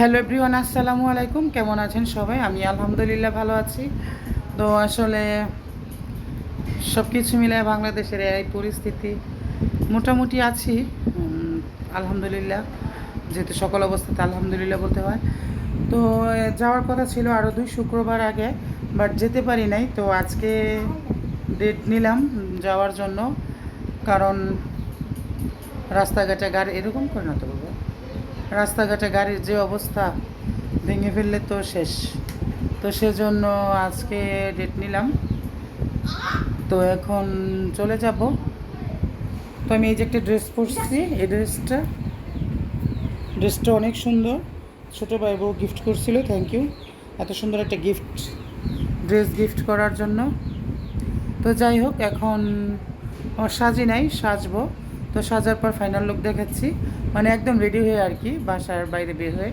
Hello everyone, আসসালামু আলাইকুম। কেমন আছেন সবাই? আমি আলহামদুলিল্লাহ ভালো আছি। তো আসলে সব কিছু মিলে বাংলাদেশের এই পরিস্থিতি মোটামুটি আছি। আলহামদুলিল্লাহ, যেহেতু সকল অবস্থাতে আলহামদুলিল্লাহ বলতে হয়। তো যাওয়ার কথা ছিল আরও দুই শুক্রবার আগে, বাট যেতে পারি নাই। তো আজকে ডেট নিলাম যাওয়ার জন্য। কারণ রাস্তাঘাটে গাড়ি এরকম করে না তো। রাস্তাঘাটে গাড়ির যে অবস্থা ভেঙে ফেললে তো শেষ। তো সেজন্য আজকে ডেট নিলাম। তো এখন চলে যাব। তো আমি এই যে একটা ড্রেস পরছি, এই ড্রেসটা ড্রেসটা অনেক সুন্দর। ছোটো ভাই বউ গিফট করছিল থ্যাংক ইউ এত সুন্দর একটা গিফট ড্রেস গিফট করার জন্য। তো যাই হোক, এখন সাজি নাই, সাজবো। তো সাজার পর ফাইনাল লুক দেখাচ্ছি। মানে একদম রেডি হয়ে আর কি বাসার বাইরে বের হয়ে।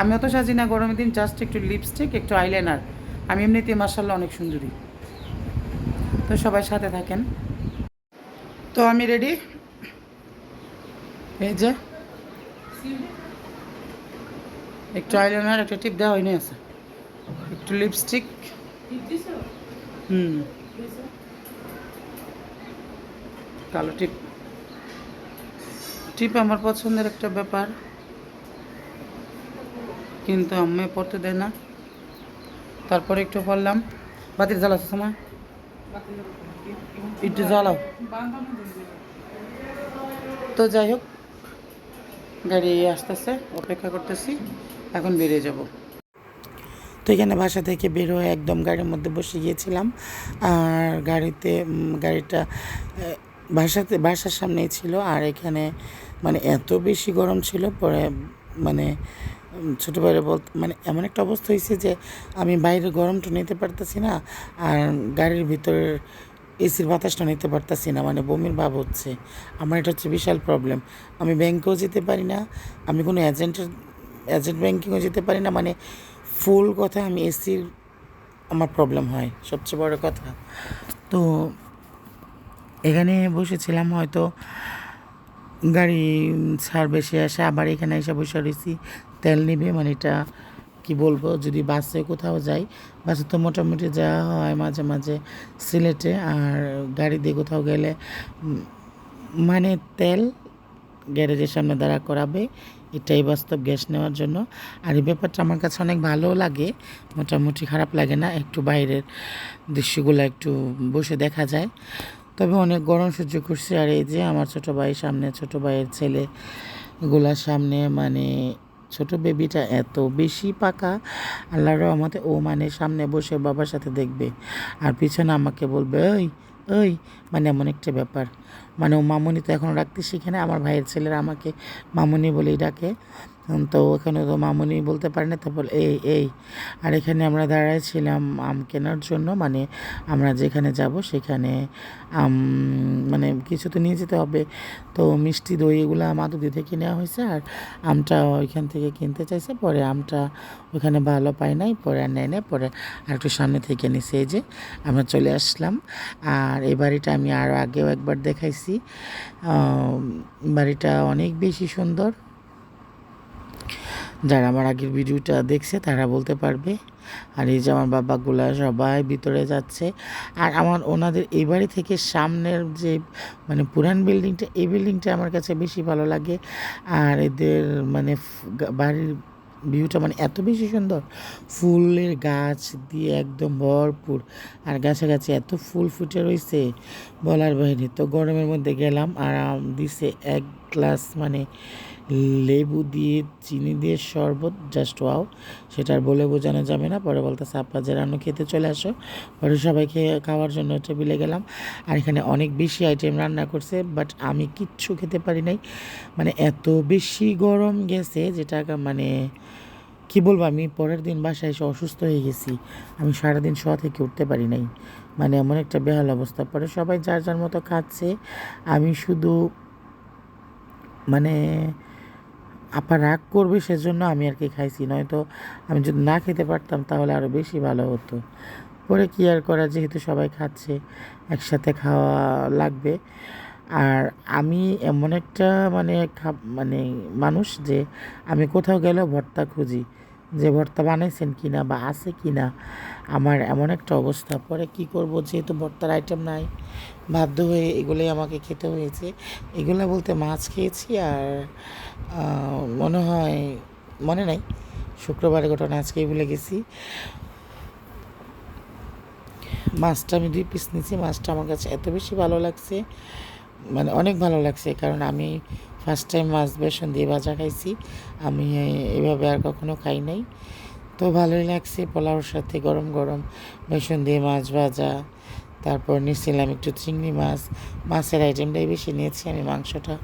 আমি অত সাজি না, গরমের দিন জাস্ট একটু লিপস্টিক একটু আইলাইনার আমি এমনিতে মার্শাল্লাহ অনেক সুন্দরী। তো সবাই সাথে থাকেন। তো আমি রেডি এই যে। একটু আইলাইনার একটা টিপ দেওয়া হয়নি আছে। একটু লিপস্টিক হুম। কালো টিপ টিপ আমার পছন্দের একটা ব্যাপার। কিন্তু আম্মে পড়তে দেয় না। তারপরে একটু পড়লাম। বাতির জ্বালাচ্ছে সময় একটু জ্বালাও। তো যাই হোক, গাড়ি আসতেছে, অপেক্ষা করতেছি। এখন বেরিয়ে যাব। তো এখানে বাসা থেকে বের হয়ে একদম গাড়ির মধ্যে বসে গিয়েছিলাম। আর গাড়িতে গাড়িটা বাসাতে বাসার সামনেই ছিল আর এখানে মানে এত বেশি গরম ছিল পরে মানে উম, ছোটো বাইরে বলতে মানে এমন একটা অবস্থা হয়েছে যে আমি বাইরে গরমটা নিতে পারতেছি না আর গাড়ির ভিতরের এসির বাতাসটা নিতে পারতাছি না মানে বমির ভাব হচ্ছে। আমার এটা হচ্ছে বিশাল প্রবলেম আমি ব্যাংকেও যেতে পারি না আমি কোনো এজেন্টের এজেন্ট ব্যাংকিংও যেতে পারি না মানে ফুল কথা আমি এসির আমার প্রবলেম হয় সবচেয়ে বড় কথা। তো এখানে বসেছিলাম হয়তো, গাড়ি বেশি আসে, আবার এখানে এসে বসে রয়েছি। তেল নিবে মানে এটা কি বলব, যদি বাসে কোথাও যাই, বাসে তো মোটামুটি যাওয়া হয় মাঝে মাঝে সিলেটে, আর গাড়ি দিয়ে কোথাও গেলে মানে তেল গ্যারেজের সামনে দাঁড়া করাবে, এটাই বাস্তব গ্যাস নেওয়ার জন্য। আর এই ব্যাপারটা আমার কাছে অনেক ভালো লাগে, মোটামুটি খারাপ লাগে না, একটু বাইরের দৃশ্যগুলো একটু বসে দেখা যায়। তবে অনেক গরম সহ্য করছি। আর এই যে আমার ছোট ভাই সামনে, ছোট ভাইয়ের ছেলে গুলার সামনে মানে ছোট বেবিটা এত বেশি পাকা। আল্লাহর রহমতে ও মানে সামনে বসে বাবার সাথে দেখবে। আর পিছনে আমাকে বলবে, ওই ওই। মানে এমন একটা ব্যাপার। মানে ও মামুনি তো এখন রাখতে শিখে না। আমার ভাইয়ের ছেলেরা আমাকে মামুনি বলেই ডাকে। তো ওখানে তো মামুনি বলতে পারে না, তারপর এই এই। আর এখানে আমরা দাঁড়াইছিলাম আম কেনার জন্য মানে আমরা যেখানে যাব সেখানে আম মানে কিছু তো নিয়ে যেতে হবে। তো মিষ্টি দই এগুলো মাদুদি থেকে নেওয়া হয়েছে, আর আমটা ওইখান থেকে কিনতে চাইছে, পরে আমটা ওখানে ভালো পাই নাই, পরে আর নেয় নাই, পরে আর একটু সামনে থেকে নিছে এই যে, আমরা চলে আসলাম। আর এই বাড়িটা আমি আরও আগেও একবার দেখাইছি। বাড়িটা অনেক বেশি সুন্দর। যারা আমার আগের ভিডিওটা দেখছে, তারা বলতে পারবে। আর এই যে আমার বাবাগুলা সবাই ভিতরে যাচ্ছে। আর আমার ওনাদের এই বাড়ি থেকে সামনের যে মানে পুরান বিল্ডিংটা, এই বিল্ডিংটা আমার কাছে বেশি ভালো লাগে। আর এদের মানে বাড়ির ভিউটা মানে এত বেশি সুন্দর। ফুলের গাছ দিয়ে একদম ভরপুর। আর গাছে গাছে এত ফুল ফুটে রয়েছে বলার বাইরে তো গরমের মধ্যে গেলাম আর দিছে এক গ্লাস মানে লেবু দিয়ে, চিনি দিয়ে শরবত জাস্ট ওয়াও সেটা আর বলে বোঝানো যাবে না। পরে বলতেছে, আপা, যে রান্না খেতে চলে আসো। পরে সবাইকে খাওয়ার জন্য টেবিলে গেলাম। আর এখানে অনেক বেশি আইটেম রান্না করছে বাট আমি কিচ্ছু খেতে পারি নাই। মানে এত বেশি গরম গেছে যেটা মানে কি বলব, আমি পরের দিন বাসায় এসে অসুস্থ হয়ে গেছি। আমি সারাদিন শোয়া থেকে উঠতে পারি নাই। মানে এমন একটা বেহাল অবস্থা। পরে সবাই যার যার মতো খাচ্ছে। আমি শুধু মানে আপা রাগ করবে সেজন্য আমি আর কি খাইছি। নয়তো আমি যদি না খেতে পারতাম তাহলে আরও বেশি ভালো হতো। পরে কি আর করা, যেহেতু সবাই খাচ্ছে, একসাথে খাওয়া লাগবে। আর আমি এমন একটা মানে মানে মানুষ যে আমি কোথাও গেলেও ভর্তা খুঁজি। যে ভর্তা বানাইছেন কি না বা আছে কি না আমার এমন একটা অবস্থা। পরে কি করব? যেহেতু ভর্তার আইটেম নাই, বাধ্য হয়ে এগুলোই আমাকে খেতে হয়েছে। এগুলো বলতে মাছ খেয়েছি আর মনে হয়, মনে নাই শুক্রবারের ঘটনা, আজকেই ভুলে গেছি। মাছটা আমি দুই পিস নিয়েছি, মাছটা আমার কাছে এত বেশি ভালো লাগছে মানে অনেক ভালো লাগছে, কারণ আমি ফার্স্ট টাইম মাছ বেসন দিয়ে ভাজা খাইছি। আমি এভাবে আর কখনো খাই নাই। তো ভালোই লাগছে পোলাওর সাথে গরম গরম বেসন দিয়ে মাছ ভাজা। তারপর নিয়েছিলাম একটু চিংড়ি মাছ। মাছের আইটেমটাই বেশি নিয়েছি, আমি মাংসটা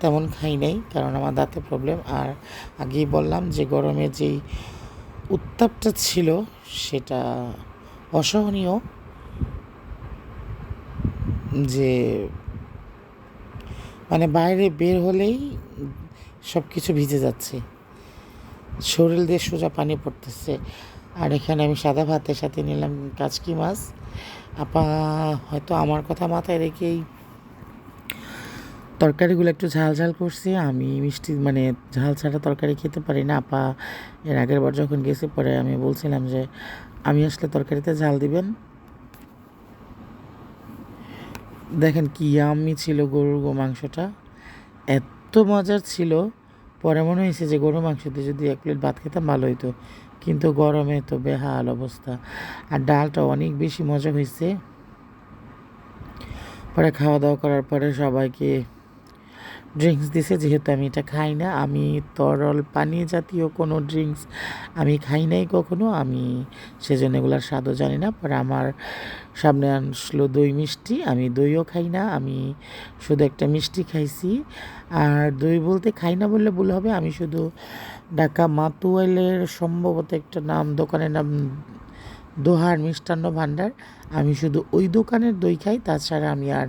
তেমন খাই নাই, কারণ আমার দাঁতে প্রবলেম আর আগেই বললাম যে গরমে যেই উত্তাপটা ছিল, সেটা অসহনীয়। যে মানে বাইরে বের হলেই সব কিছু ভিজে যাচ্ছে। শরীর দিয়ে সোজা পানি পড়তেছে। আর এখানে আমি সাদা ভাতের সাথে নিলাম কাচকি মাছ। আপা, হয়তো আমার কথা মাথায় রেখেই তরকারিগুলো একটু ঝাল ঝাল করছে। আমি মিষ্টি মানে ঝাল ছাড়া তরকারি খেতে পারি না। আপা, এর আগের বার যখন গেছি পরে আমি বলছিলাম যে, আমি আসলে তরকারিতে ঝাল দিবেন? দেখেন কি আমি ছিল গরুর গো মাংসটা। এত মজার ছিল। পরে মনে হয়েছে যে গরু মাংস দিয়ে যদি এক প্লেট ভাত খেতাম ভালো হইতো। কিন্তু গরমে তো বেহাল অবস্থা। আর ডালটা অনেক বেশি মজা হয়েছে। পরে খাওয়া দাওয়া করার পরে সবাইকে ড্রিঙ্কস দিছে, যেহেতু আমি এটা খাই না, আমি তরল পানীয় জাতীয় কোনো ড্রিঙ্কস আমি খাই নাই কখনো, আমি সেজন্য এগুলোর স্বাদও জানি না, পরে আমার সামনে আসলো দই মিষ্টি, আমি দইও খাই না, আমি শুধু একটা মিষ্টি খাইছি, আর দই বলতে খাই না বললে ভুল হবে, আমি শুধু ঢাকা মাতুয়াইলের সম্ভবত একটা নাম, দোকানের নাম দোহার মিষ্টান্ন ভাণ্ডার, আমি শুধু ওই দোকানের দই খাই, তাছাড়া আমি আর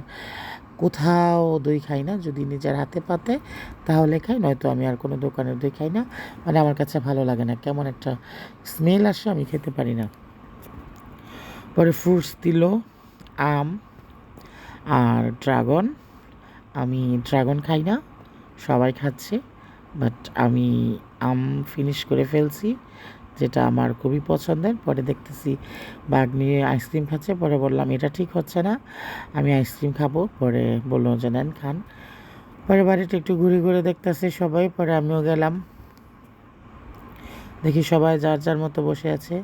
কোথাও দই খাই না, যদি নিজের হাতে পাতে তাহলে খাই, নয়তো আমি আর কোনো দোকানের দই খাই না। মানে আমার কাছে ভালো লাগে না, কেমন একটা স্মেল আসে আমি খেতে পারি না। পরে ফ্রুটস দিল, আম আর ড্রাগন আমি ড্রাগন খাই না, সবাই খাচ্ছে বাট আমি আম ফিনিশ করে ফেলছি। যেটা আমার খুবই পছন্দের। পরে দেখতেছি বাঘ নিয়ে আইসক্রিম খাচ্ছে। পরে বললাম, এটা ঠিক হচ্ছে না। আমি আইসক্রিম খাব। পরে বলল যে, নেন, খান। পরে বাড়িটা একটু ঘুরে ঘুরে দেখতেছে সবাই। পরে আমিও গেলাম। দেখি সবাই যার যার মতো বসে আছে।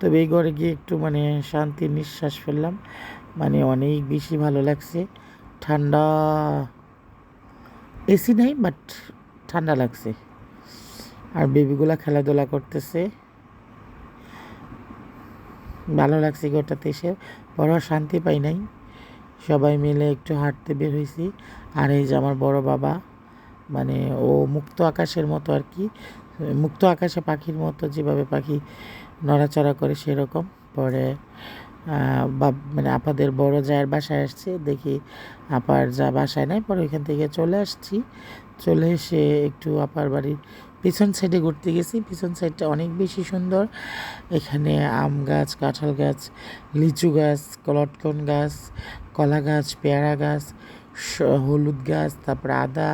তবে এই ঘরে গিয়ে একটু মানে শান্তির নিঃশ্বাস ফেললাম। মানে অনেক বেশি ভালো লাগছে। ঠান্ডা এসি নাই, বাট ঠান্ডা লাগছে। আর বেবিগুলা খেলাধুলা করতেছে। ভালো লাগছে ঘরটাতে এসে। বড় শান্তি পাই নাই। সবাই মিলে একটু হাঁটতে বের হয়েছি আর এই যে আমার বড় বাবা মানে ও মুক্ত আকাশের মতো আর কি, মুক্ত আকাশে পাখির মতো যেভাবে পাখি নড়াচড়া করে সেরকম। পরে বা মানে আপাদের বড় জায়ের বাসায় আসছে। দেখি আপার যা বাসায় নাই, পরে ওইখান থেকে চলে আসছি। চলে এসে একটু আপার বাড়ির পিছন সাইডে ঘুরতে গেছি। পিছন সাইডটা অনেক বেশি সুন্দর। এখানে আম গাছ, কাঁঠাল গাছ, লিচু গাছ, কলটকন গাছ, কলা গাছ, পেয়ারা গাছ হলুদ গাছ, তারপর আদা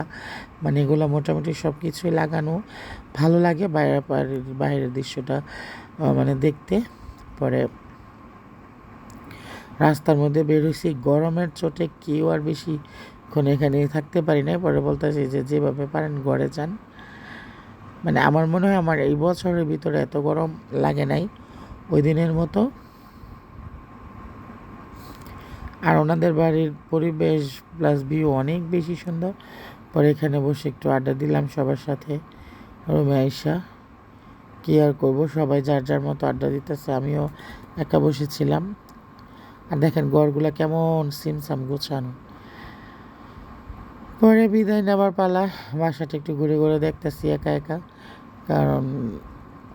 মানে এগুলো মোটামুটি সব কিছুই লাগানো। ভালো লাগে বাইরে, বাইরের দৃশ্যটা মানে দেখতে। পরে রাস্তার মধ্যে বের হয়েছি। গরমের চোটে কেউ আর বেশি বেশিক্ষণ এখানে থাকতে পারি নাই। পরে বলতেছি যে, যেভাবে পারেন, ঘরে যান। মানে আমার মনে হয় আমার এই বছরের ভিতরে এত গরম লাগে নাই, ওই দিনের মতো। আর ওনাদের বাড়ির পরিবেশ প্লাস ভিউ অনেক বেশি সুন্দর। পরে এখানে বসে একটু আড্ডা দিলাম সবার সাথে, রুমে আইসা। কী আর করব? সবাই যার যার মতো আড্ডা দিতেছে, আমিও একা বসেছিলাম আর দেখেন গড়গুলো কেমন সিমসাম গোছানো। পরে বিদায় নেবার পালা, বাসাটা একটু ঘুরে ঘুরে দেখতেছি একা একা। কারণ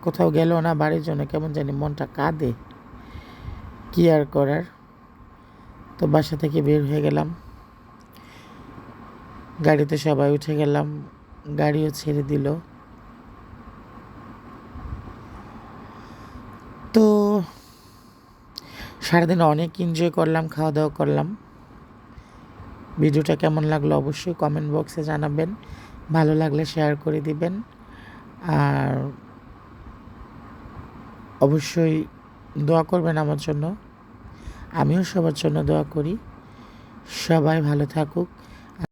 কোথাও গেল না, বাড়ির জন্য কেমন জানি মনটা কাঁদে। কি আর করার? তো বাসা থেকে বের হয়ে গেলাম। গাড়িতে সবাই উঠে গেলাম। গাড়িও ছেড়ে দিল। তো সারাদিন অনেক এনজয় করলাম খাওয়া দাওয়া করলাম। ভিডিওটা কেমন লাগল অবশ্যই কমেন্ট বক্সে জানাবেন। ভালো লাগলে শেয়ার করে দিবেন। আর অবশ্যই দোয়া করবেন আমার জন্য। আমিও সবার জন্য দোয়া করি। সবাই ভালো থাকুক।